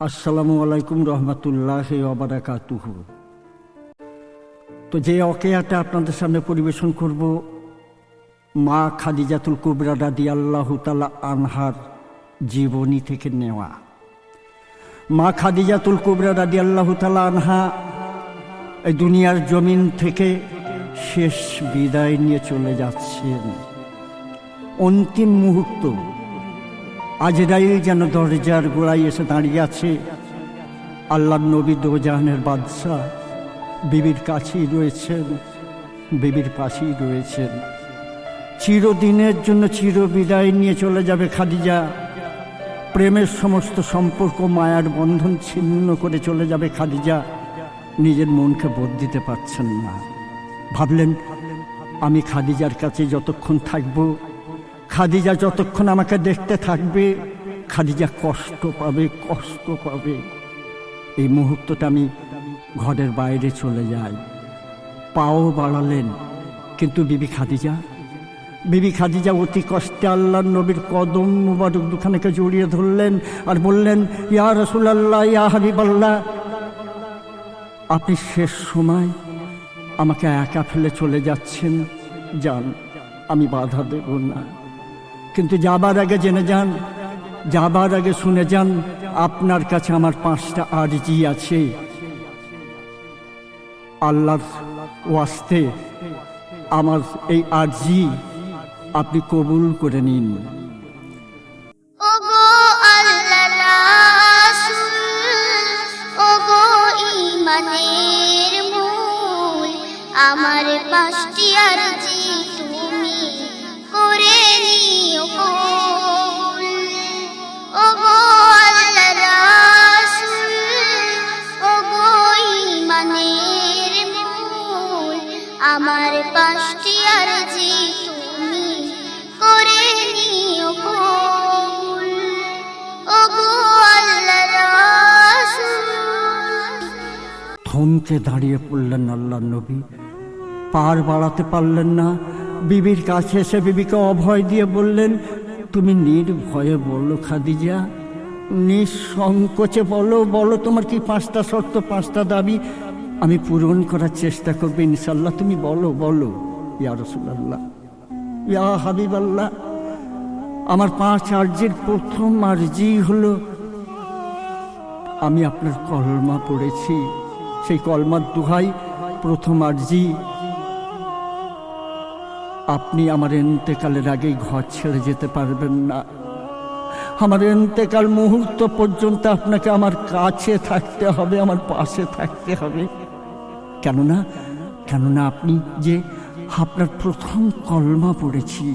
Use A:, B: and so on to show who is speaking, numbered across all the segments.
A: আসসালামু আলাইকুম রহমতুল্লাহ অবরাকাতুহু তো যে অকেয়াটা আপনাদের সামনে পরিবেশন করব, মা খাদিজাতুল কুবরা রাদি আল্লাহ তালা আনহার জীবনী থেকে নেওয়া। মা খাদিজাতুল কুবরা রাদি আল্লাহ তালা আনহা এই দুনিয়ার জমিন থেকে শেষ বিদায় নিয়ে চলে যাচ্ছেন। অন্তিম মুহূর্ত আজরাইল যেন দরজার গোড়ায় এসে দাঁড়িয়ে আছে। আল্লাহ নবী দোজাহানের বাদশাহ বিবির কাছেই রয়েছেন, বিবির পাশেই রয়েছেন। চিরদিনের জন্য চির বিদায় নিয়ে চলে যাবে খাদিজা। প্রেমের সমস্ত সম্পর্ক মায়ার বন্ধন ছিন্ন করে চলে যাবে খাদিজা। নিজের মনকে বোধ দিতে পারছেন না। ভাবলেন, আমি খাদিজার কাছে যতক্ষণ থাকব খাদিজা যতক্ষণ আমাকে দেখতে থাকবে, খাদিজা কষ্ট পাবে কষ্ট পাবে। এই মুহূর্তটা আমি ঘরের বাইরে চলে যাই। পাও বাড়ালেন। কিন্তু বিবি খাদিজা? বিবি খাদিজা অতি কষ্টে আল্লাহ নবীর কদম মুবারক দুখানেকে জড়িয়ে ধরলেন আর বললেন, ইয়া রসুলাল্লাহ, ইয়া হাবিবাল্লাহ, আপনি শেষ সময় আমাকে একা ফেলে চলে যাচ্ছেন। যান, আমি বাধা দেব না। কিন্তু যাবার আগে জেনে যান, যাবার আগে শুনে যান, আপনার কাছে আমার পাঁচটা আরজি আছে। আল্লাহর ওয়াস্তে, আমার এই আরজি আপনি কবুল করে নিন। থমকে দাঁড়িয়ে পড়লেন আল্লাহ নবী। পার বাড়াতে পারলেন না। বিবির কাছে এসে বিবিকে অভয় দিয়ে বললেন, তুমি নির্ভয়ে বলো খাদিজা। নিঃসংকোচে বলো বলো তোমার কি পাঁচটা শর্ত, পাঁচটা দাবি? আমি পূরণ করার চেষ্টা করব ইনশাল্লাহ তুমি বলো বলো, ইয়া রসুল্লাহ ইয়া হাবিব আল্লাহ আমার পাঁচ আর্যের প্রথম আর্জি হলো, আমি আপনার কলমা পড়েছি। সেই কলমার দুহাই প্রথম আর্জি। আপনি আমার এন্তেকালের আগেই ঘর ছেড়ে যেতে পারবেন না। আমার এন্তেকাল মুহূর্ত পর্যন্ত আপনাকে আমার কাছে থাকতে হবে, আমার পাশে থাকতে হবে। কেননা কেননা আপনি যে আপনার প্রথম কলমা পড়েছি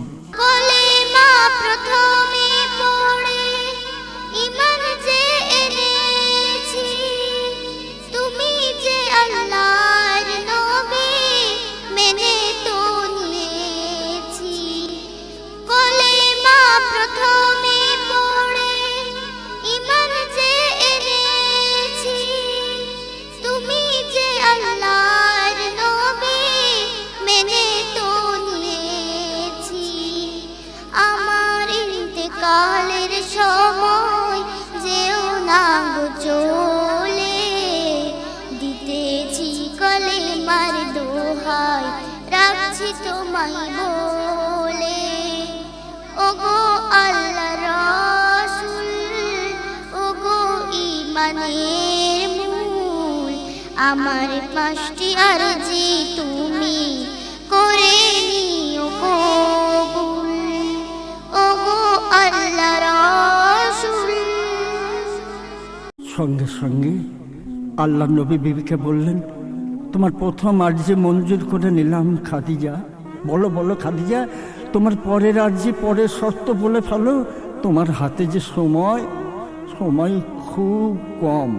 B: তোমায় বলে, ওগো আল্লাহ ওগো ইমানের মূল, আমার পাঁচটি আরজি তুমি করে নিও কবুল। ওগো আল্লাহ রসুল।
A: সঙ্গে সঙ্গে আল্লাহ নবী বিবিকে বললেন, তোমার প্রথম আর্জি মঞ্জুর করে নিলাম, খাদিজা। বলো বলো খাদিজা, তোমার পরের আর্জি পরের শর্ত বলে ফেলো, তোমার হাতে যে সময় সময় খুব কম।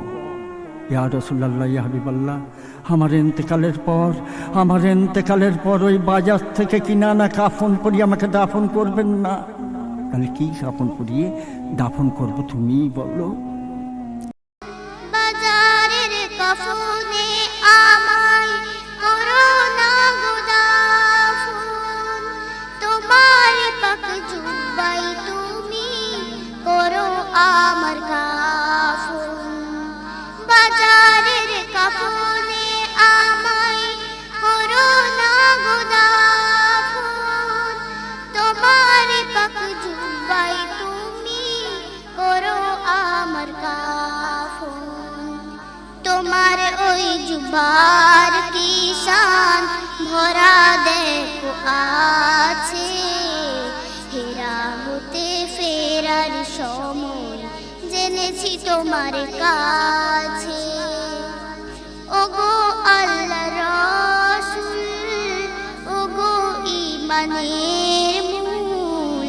A: ইয়া রসুল্লাহ ইয়া হাবিবাল্লাহ, আমার এন্তেকালের পর, আমার এন্তেকালের পর ওই বাজার থেকে কিনা না কাফন করিয়ে আমাকে দাফন করবেন না। তাহলে কি কাফন করিয়ে দাফন করব তুমি বলো।
B: বাজারের কাফনে জুবার কিষান ভরা দেখো আছে। হেরা হতে ফেরার সময় জেনেছি তোমার কাছে। ওগো আল্লাহ রসুল, ওগো ইমানের মূল,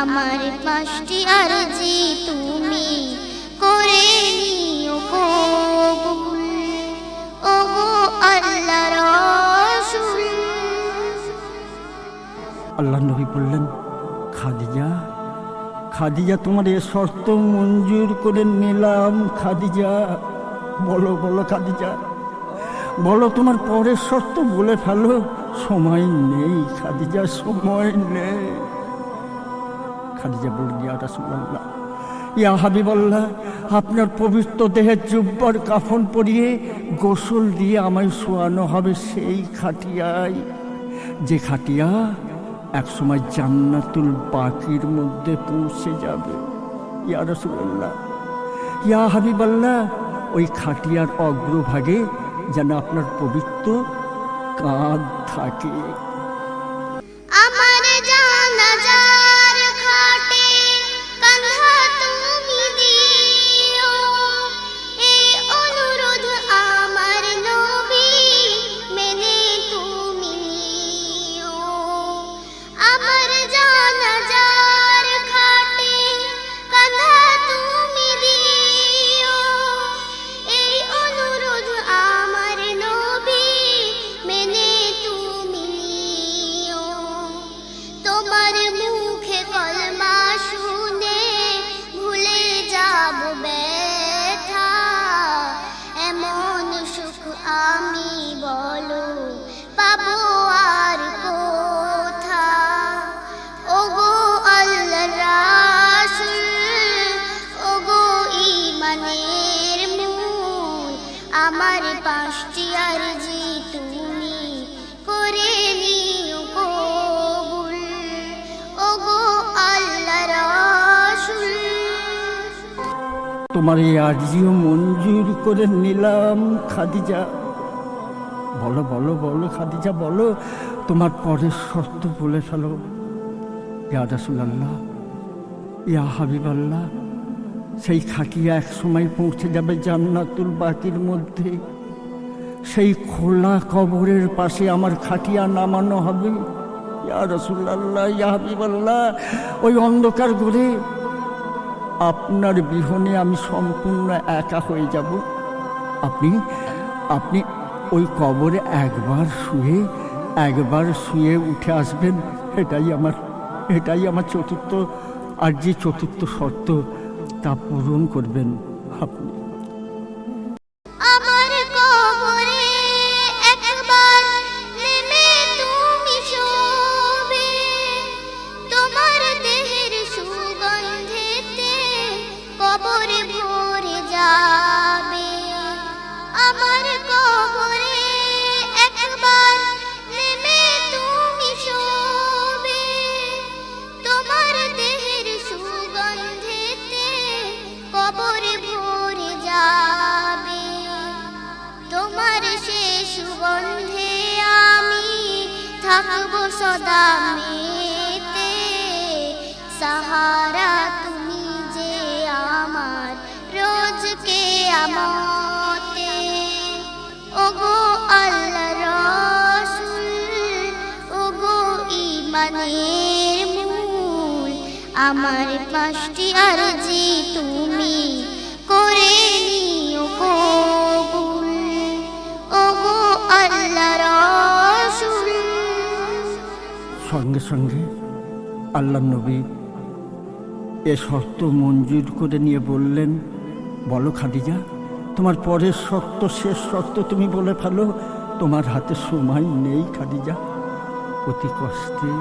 B: আমার পাঁচটি আরজি তুমি আল্লাহ
A: নবী বললেন, খাদিজা খাদিজা, তোমার এ শর্ত মঞ্জুর করে নিলাম, খাদিজা। বলো বলো, খাদিজা। বলো, তোমার পরের শর্ত বলে ফেলো। সময় নেই, খাদিজা, সময় নেই। খাদিজা বলল, ইয়া রাসূলুল্লাহ, ইয়া হাবিবাল্লাহ, আপনার পবিত্র দেহের জুব্বার কাফন পরিয়ে গোসল দিয়ে আমায় শোয়ানো হবে সেই খাটিয়ায়। যে খাটিয়া একসময় জান্নাতুল বাকির মধ্যে পৌঁছে যাবে। ইয়া রসুল্লাহ ইয়া হাবিবাল্লাহ, ওই খাটিয়ার অগ্রভাগে যেন আপনার পবিত্র কাঁধ থাকে।
B: তোমার
A: এই আর্জিও মঞ্জুর করে নিলাম খাদিজা। বলো বলো বলো খাদিজা, বলো, তোমার পরের শর্ত বলে ফেলো। ইয়া রাসূলুল্লাহ, ইয়া হাবিবাল্লাহ, সেই খাটিয়া এক সময় পৌঁছে যাবে জান্নাতুল বাকির মধ্যে। সেই খোলা কবরের পাশে আমার খাটিয়া নামানো হবে। ইয়া রসুল্লাহ ইয়া হাবিবাল্লাহ, ওই অন্ধকার ঘরে আপনার বিহনে আমি সম্পূর্ণ একা হয়ে যাব। আপনি আপনি ওই কবরে একবার শুয়ে একবার শুয়ে উঠে আসবেন। এটাই আমার এটাই আমার চতুর্থ, আর যে চতুর্থ শর্ত তা পূরণ করবেন আপনি।
B: সুগন্ধে আমি থাকব সদা মেতে। সাহারা তুমি যে আমার রোজকে আমতে
A: সঙ্গে আল্লাহ নবী এ শর্ত মঞ্জুর করে নিয়ে বললেন, বলো খাদিজা, তোমার পরের শর্ত, শেষ শর্ত তুমি বলে ফেলো। তোমার হাতে সময় নেই খাদিজা। অতি কষ্টে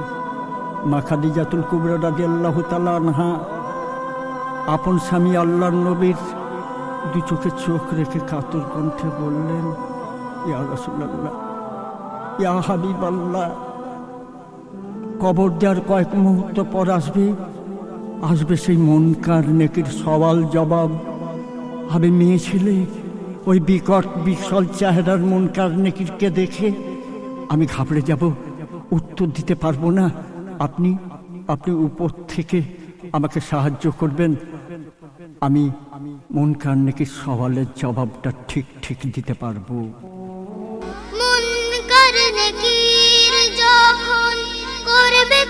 A: মা খাদিজাতুল কুবরা রাজি আল্লাহ তালা আপন স্বামী আল্লাহ নবীর দু চোখে চোখ রেখে কাতর কণ্ঠে বললেন, ইয়া রসুল্লাহ ইয়া হাবিব আল্লাহ কবর দেওয়ার কয়েক মুহূর্ত পর আসবে আসবে সেই মনকার নেকির সওয়াল জবাব। আমি মেয়ে ছেলে, ওই বিকট, বিশাল চেহারার মন কারণেকে দেখে আমি ঘাবড়ে যাব, উত্তর দিতে পারব না। আপনি আপনি উপর থেকে আমাকে সাহায্য করবেন। আমি মন কারণেকির সওয়ালের জবাবটা ঠিক ঠিক দিতে পারব।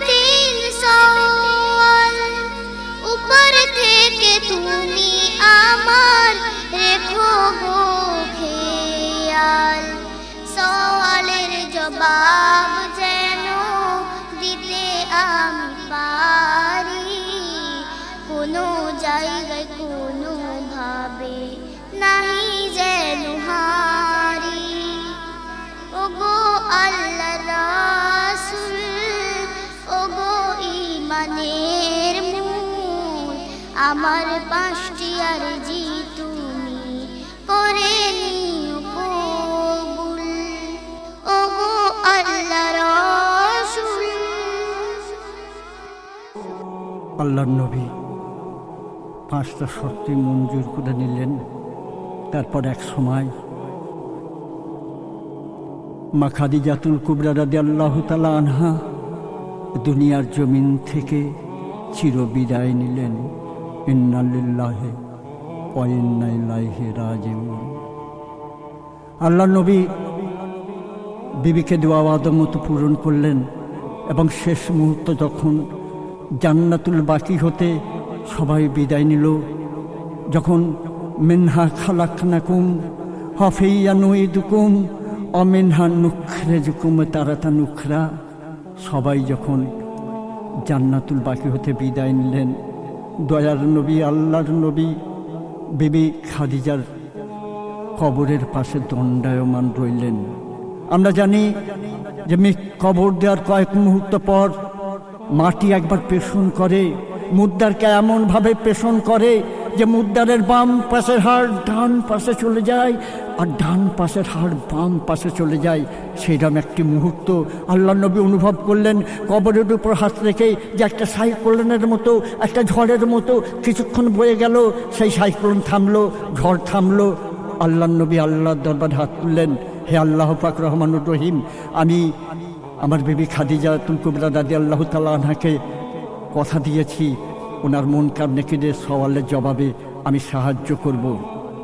B: তিন সওয়াল উপর থেকে তুমি আমার রেখো গো। পাঁচটি আর জি তুমি করে আল্লাহ
A: আল্লাহর নবী পাঁচটা শর্তে মঞ্জুর করে নিলেন। তারপর এক সময় মা খাদিজাতুল কুবরা রাদি আল্লাহ তালা আনহা দুনিয়ার জমিন থেকে চির বিদায় নিলেন। আল্লাহ নবী বিবিকে দেওয়া ওয়াদা মতো পূরণ করলেন এবং শেষ মুহূর্ত যখন জান্নাতুল বাকি হতে সবাই বিদায় নিল, যখন মিনহা খালাকনাকুম হফেইয়া নুইদুকুম অমিনহা নুখরে জুকুম তারাতা নুখরা সবাই যখন জান্নাতুল বাকি হতে বিদায় নিলেন দয়ার নবী, আল্লাহর নবী, বিবি খাদিজার কবরের পাশে দণ্ডায়মান রইলেন। আমরা জানি যে কবর দেওয়ার কয়েক মুহূর্ত পর মাটি একবার পেষণ করে মুদ্রারকে এমনভাবে পেষণ করে যে মুদ্রারের বাম পাশের হাড় ডান পাশে চলে যায় আর ডান পাশের হাড় বাম পাশে চলে যায় সেইরকম একটি মুহূর্ত আল্লাহ নবী অনুভব করলেন। কবরের উপর হাত রেখে যে একটা সাইক্লোনের মতো, একটা ঝড়ের মতো কিছুক্ষণ বয়ে গেল, সেই সাইক্লোন থামলো, ঝড় থামলো। আল্লাহ নবী আল্লাহর দরবার হাত তুললেন, হে আল্লাহ পাক রহমানুর রহিম, আমি আমার বেবি খাদিজা তুলকুবরা দাদি আল্লাহ আনহাকে কথা দিয়েছি ওনার মন কামনেকিদের সওয়ালের জবাবে আমি সাহায্য করব।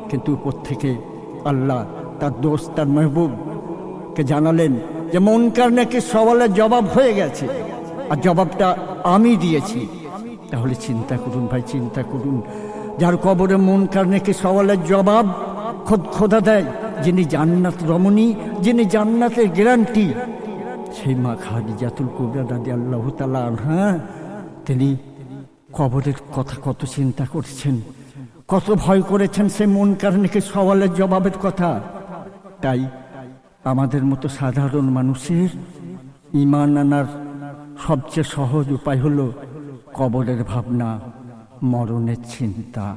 A: কিন্তু থেকে আল্লাহ, তার দোস্ত তার মেহবুবকে জানালেন যে মন কামনেকি সওয়ালের জবাব হয়ে গেছে। আর জবাবটা আমি দিয়েছি। তাহলে চিন্তা করুন ভাই, চিন্তা করুন। যার কবরে মন কারণেকে সওয়ালের জবাব খোদ খোদা দেয়, যিনি জান্নাত রমণী, যিনি জান্নাতের গ্যারান্টি। সেই মা খাদিজাতুল কুবরা দাদি আল্লাহ তালা হ্যাঁ তিনি কবরের কথা কত চিন্তা করছেন? কত ভয় করেছেন সে মন কারণেকে সওয়ালের জবাবের কথা? তাই আমাদের মতো সাধারণ মানুষের ইমান আনার সবচেয়ে সহজ উপায় হলো কবরের ভাবনা, মরণের চিন্তা।